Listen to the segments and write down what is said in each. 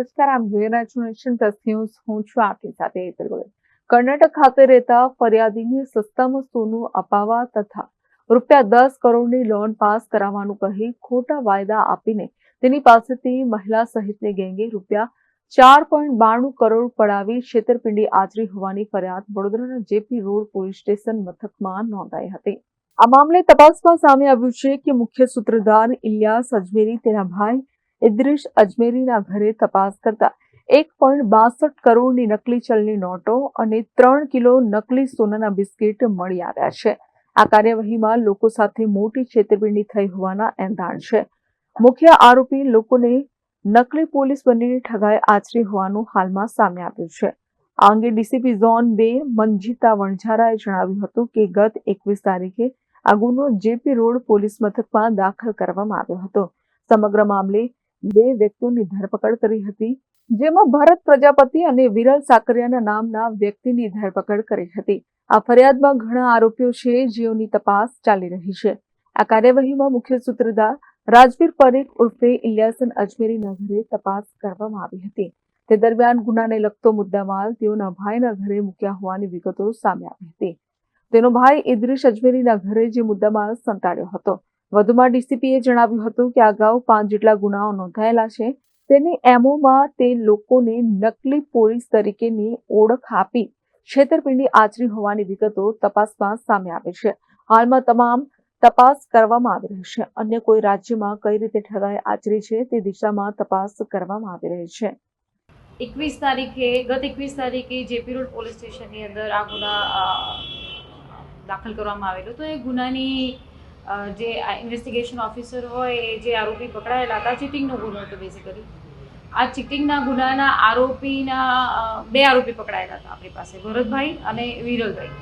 નમસ્કાર આમ જોઈ નેશન પ્લસ ન્યૂઝ. હું છું આપની સાથે કર્ણાટક ખાતે રહેતા ફરિયાદીને સસ્તામાં સોનું અપાવવા તથા રૂપિયા દસ કરોડની લોન પાસ કરાવવાનું કહી ખોટા વાયદા આપીને તેની પાસેથી મહિલા સહિતની ગેંગે રૂપિયા ચાર પોઈન્ટ બાણું કરોડ પડાવી છેતરપિંડી આચરી હોવાની ફરિયાદ વડોદરાના જેપી રોડ પોલીસ સ્ટેશન મથકમાં નોંધાઈ હતી. આ મામલે તપાસમાં સામે આવ્યું છે કે મુખ્ય સૂત્રધાર ઇલિયાસ અજમેરી તેના ભાઈ ઇદ્રિશ અજમેરીના ઘરે તપાસ કરતા એક પોઈન્ટ બાસઠ કરોડની નકલી ચલની નોટો અને ત્રણ કિલો નકલી સોનાના બિસ્કિટ મળી આવ્યા છે. આ કાર્યવાહીમાં લોકો સાથે મોટી છેતરપિંડી થઈ હોવાના એંધાણ છે. મુખ્ય આરોપી લોકોને નકલી પોલીસ બનીને ઠગાઈ આચરી હોવાનું હાલમાં સામે આવ્યું છે. આ અંગે ડીસીપી ઝોન બે મંજીતા વણઝારાએ જણાવ્યું હતું કે ગત એકવીસ તારીખે આ ગુનો જેપી રોડ પોલીસ મથકમાં દાખલ કરવામાં આવ્યો હતો. સમગ્ર મામલે બે વ્યક્તિઓની ધરપકડ કરી હતી, જેમાં ભારત પ્રજાપતિ અને વિરલ સાકરિયાના નામના વ્યક્તિની ધરપકડ કરી હતી. આ ફરિયાદમાં ઘણા આરોપીઓ છે, જેઓની તપાસ ચાલી રહી છે. આ કાર્યવાહીમાં મુખ્ય સૂત્રધાર રાજવીર પરેખ ઉર્ફે ઇલિયાસન અજમેરીના ઘરે તપાસ કરવામાં આવી હતી. તે દરમિયાન ગુનાને લગતો મુદ્દામાલ તેઓના ભાઈના ઘરે મૂક્યા હોવાની વિગતો સામે આવી હતી. તેનો ભાઈ ઇદ્રીશ અજમેરીના ઘરે જે મુદ્દામાલ સંતાડ્યો હતો. વધુમાં ડીસીપીએ જણાવ્યું હતું કે અગાઉ પાંચ જેટલા ગુનાઓ નોંધાયેલા છે, તેની એમઓમાં તે લોકોને નકલી પોલીસ તરીકેની ઓળખ આપી છેતરપિંડી આચરી હોવાની વિગતો તપાસમાં સામે આવે છે. હાલમાં તમામ તપાસ કરવામાં આવી રહી છે. અન્ય કોઈ રાજ્યમાં કઈ રીતે ઠગાઈ આચરી છે તે દિશામાં તપાસ કરવામાં આવી રહી છે. એકવીસ તારીખે, ગત એકવીસ તારીખે જેપી રોડ પોલીસ સ્ટેશનની અંદર આ ગુના દાખલ કરવામાં આવેલો. તો એ ગુનાની જે ઇન્વેસ્ટિગેશન ઓફિસર હોય જે આરોપી પકડાયેલા હતા, ચીટિંગનો ગુનો હતો બેઝિકલી આ ચીટિંગના ગુનાના આરોપીના બે આરોપી પકડાયેલા હતા આપણી પાસે, ભરતભાઈ અને વિરલભાઈ.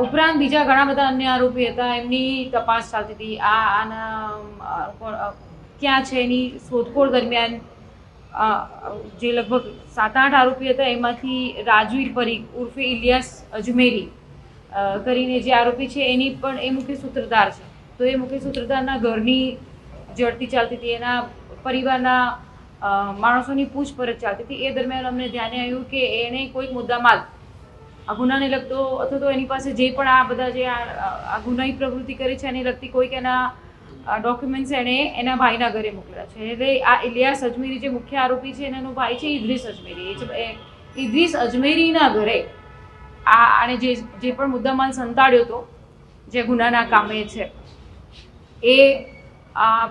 ઉપરાંત બીજા ઘણા બધા અન્ય આરોપી હતા, એમની તપાસ ચાલતી હતી. આ, આના ક્યાં છે એની શોધખોળ દરમિયાન જે લગભગ સાત આઠ આરોપી હતા, એમાંથી રાજવીર પરીખ ઉર્ફે ઇલિયાસ અજમેરી કરીને જે આરોપી છે, એની પણ એ મુખ્ય સૂત્રધાર છે. તો એ મુખ્ય સૂત્રધારના ઘરની જડતી ચાલતી હતી, એના પરિવારના માણસોની પૂછપરછ ચાલતી હતી. એ દરમિયાન અમને ધ્યાને આવ્યું કે એણે કોઈક મુદ્દામાલ, આ ગુનાને લગતો અથવા તો એની પાસે જે પણ આ બધા જે આ ગુનાહી પ્રવૃત્તિ કરી છે, એને લગતી કોઈક એના ડોક્યુમેન્ટ્સ એણે એના ભાઈના ઘરે મોકલ્યા છે. એટલે આ ઇલિયાસ અજમેરી જે મુખ્ય આરોપી છે એનો ભાઈ છે ઇદ્રીસ અજમેરી. એ ઇદ્રીસ અજમેરીના ઘરે આ આણે જે જે પણ મુદ્દામાલ સંતાડ્યો હતો, જે ગુનાના કામે છે, એ આ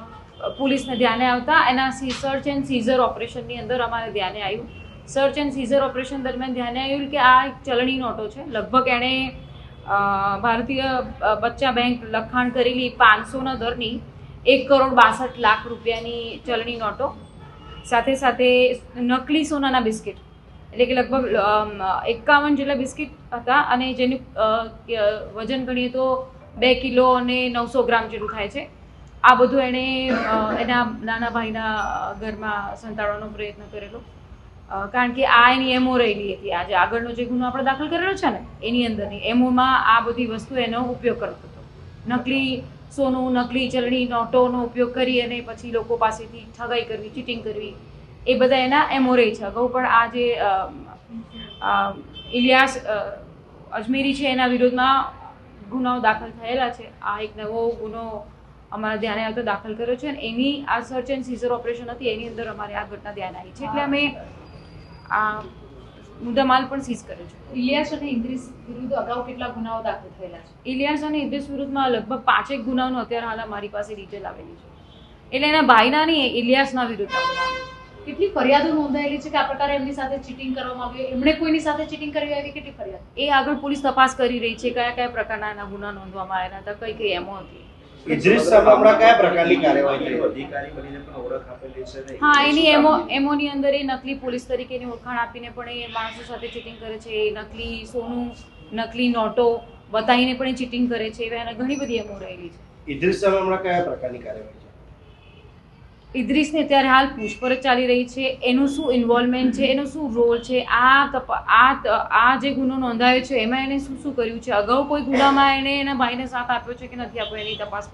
પોલીસને ધ્યાને આવતા એના સર્ચ એન્ડ સીઝર ઓપરેશનની અંદર અમારે ધ્યાને આવ્યું. સર્ચ એન્ડ સીઝર ઓપરેશન દરમિયાન ધ્યાને આવ્યું કે આ એક ચલણી નોટો છે. લગભગ એણે ભારતીય બચ્ચા બેંક લખાણ કરેલી પાંચસોના દરની એક કરોડ બાસઠ લાખ રૂપિયાની ચલણી નોટો. સાથે સાથે નકલી સોનાના બિસ્કિટ. એટલે કે લગભગ એકાવન જેટલા બિસ્કિટ હતા અને જેનું વજન ગણીએ તો બે કિલો અને નવસો ગ્રામ જેટલું થાય છે. આ બધું એણે એના નાના ભાઈના ઘરમાં સંતાડવાનો પ્રયત્ન કરેલો. કારણ કે આ એની એમઓ રહેલી હતી. આજે આગળનો જે ગુનો આપણે દાખલ કરેલો છે ને, એની અંદરની એમઓમાં આ બધી વસ્તુ એનો ઉપયોગ કરતો હતો. નકલી સોનું, નકલી ચલણી, નોટોનો ઉપયોગ કરી અને પછી લોકો પાસેથી ઠગાઈ કરવી, ચીટિંગ કરવી એ બધા એના એમોરે છે. અગાઉ પણ આ જે ઇલિયાસ અજમેરી છે એના વિરોધમાં ગુનાઓ દાખલ થયેલા છે. આ એક નવો ગુનો અમારા ધ્યાને આવતો દાખલ કર્યો છે અને એની આ સર્ચ એન્ડ સીઝર ઓપરેશન હતી એની અંદર અમારે આ ઘટના ધ્યાન આવી છે. એટલે અમે આ મુદ્દામાલ પણ સીઝ કર્યો છે. ઇલિયાસ અને ઇન્દ્રિસ વિરુદ્ધ અગાઉ કેટલા ગુનાઓ દાખલ થયેલા છે? ઇલિયાસ અને ઇદ્રિસ વિરુદ્ધમાં લગભગ પાંચેક ગુનાઓનો અત્યારે હાલ મારી પાસે ડિટેલ આવેલી છે. એટલે એના ભાઈના નહીં ઇલિયાસના વિરુદ્ધના ગુનાઓ કેટલી ફરિયાદો નોંધાયેલી છે કે આ પ્રકારે એમની સાથે ચીટિંગ કરવામાં આવ્યું? એમણે કોઈની સાથે ચીટિંગ કરી આવી? કેટલી ફરિયાદ? એ આગળ પોલીસ તપાસ કરી રહી છે કયા કયા પ્રકારના એના ગુના નોંધવામાં આવ્યા હતા કઈ કઈ એમો હતી. ઇદ્રિસ સામે કયા પ્રકારની કાર્યવાહી અધિકારી બનીને પણ ઓળખ આપેલી છે હા એની એમો એમોની અંદર એ નકલી પોલીસ તરીકેની ઓળખાણ આપીને પણ એ માણસો સાથે ચીટિંગ કરે છે નકલી સોનું નકલી નોટો બતાવીને પણ એ ચીટિંગ કરે છે એવા ઘણી બધી એમો રહેલી છે. ઇદ્રિસ સામે કયા પ્રકારની કાર્યવાહી છે? ઇદ્રીસને અત્યારે હાલ પૂછપરછ ચાલી રહી છે. એનું શું ઇન્વોલ્વમેન્ટ છે? એનો શું રોલ છે? આ તપ- આ આ જે ગુનો નોંધાયો છે એમાં એને શું શું કર્યું છે? અગાઉ કોઈ ગુનામાં એને એના ભાઈને સાથ આપ્યો છે કે નથી આપ્યો એની તપાસ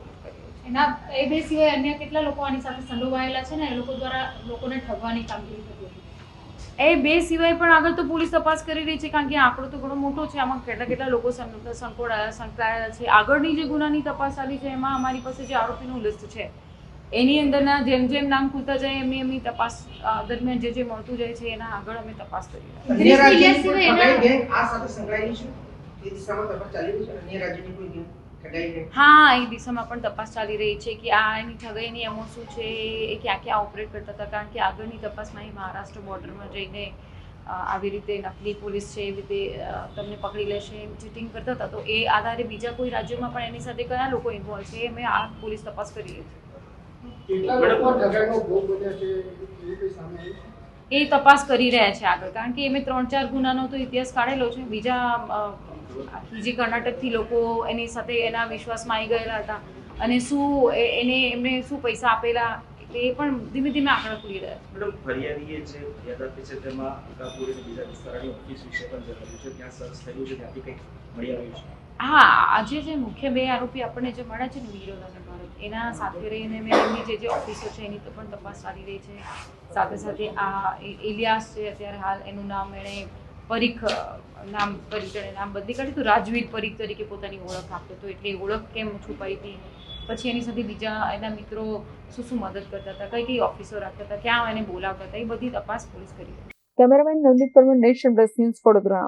એના એ બે સિવાય અન્ય કેટલા લોકો આની સાથે સંડોવાયેલા છે ને? એ લોકો દ્વારા લોકોને ઠગવાની કામગીરી થતી હતી એ બે સિવાય પણ આગળ તો પોલીસ તપાસ કરી રહી છે કારણ કે આંકડો તો ઘણો મોટો છે. આમાં કેટલા કેટલા લોકો સંકોળાયા સંકળાયેલા છે. આગળની જે ગુનાની તપાસ ચાલી છે એમાં અમારી પાસે જે આરોપીનું લિસ્ટ છે એની અંદરના જેમ જેમ નામ ખુલતા જાય એમની એમની તપાસ દરમિયાન જે જે મળતું જાય છે એના આગળ અમે તપાસ કરી આ સાથે સંકળાયેલી છે? એ દિશામાં તપાસ ચાલી રહી છે? અન્ય રાજ્યની કોઈ ગેંગ હા એ દિશામાં પણ તપાસ ચાલી રહી છે કે આ એની ઠગાઈની એમો શું છે એ ક્યાં ક્યાં ઓપરેટ કરતા હતા કારણ કે આગળની તપાસમાં એ મહારાષ્ટ્ર બોર્ડરમાં જઈને આવી રીતે નકલી પોલીસ છે એવી રીતે તમને પકડી લેશે ચીટિંગ કરતા હતા. તો એ આધારે બીજા કોઈ રાજ્યોમાં પણ એની સાથે કયા લોકો ઇન્વોલ્વ છે એ અમે આ પોલીસ તપાસ કરી રહી છે. એ તપાસ કરી રહ્યા છે આગળ કારણ કે એમે ત્રણ ચાર ગુનાનો તો ઇતિહાસ કાઢેલો છે. બીજા આખી જે કર્ણાટકથી લોકો એની સાથે એના વિશ્વાસમાં આવી ગયેલા હતા. અને શું એને એમને શું પૈસા આપેલા એટલે એ પણ ધીમે ધીમે આંકડા ખુલી રહ્યા છે. મેડમ ફરિયાદીએ જે ફરિયાદ આપી છે તેમાં અકાપુર અને બીજા વિસ્તારની ઓફિસ વિશે પણ જણાવ્યું છે. ત્યાં સર્ચ થયું છે ત્યાંથી કંઈક મળી આવ્યું છે. હા, આજે જે મુખ્ય બે આરોપી આપણને જે મળ્યા છે ને વીરોલ ભરત, એના સાથે રહીને મેં એમની જે જે ઓફિસો છે એની તો પણ તપાસ ચાલી રહી છે. સાથે સાથે આ ઇલિયાસ છે, અત્યારે હાલ એનું નામ એણે પરીખ, નામ કરી નામ બદલી કાઢ્યું તો રાજવીર પરીખ તરીકે પોતાની ઓળખ આપ્યો તો એટલે ઓળખ કેમ છુપાઈ હતી? પછી એની સાથે બીજા એના મિત્રો શું શું મદદ કરતા હતા, કઈ કઈ ઓફિસો રાખતા હતા, ક્યાં એને બોલાવતા હતા, એ બધી તપાસ પોલીસ કરી. Cameraman Navneet Parmar nation plus news Vadodara.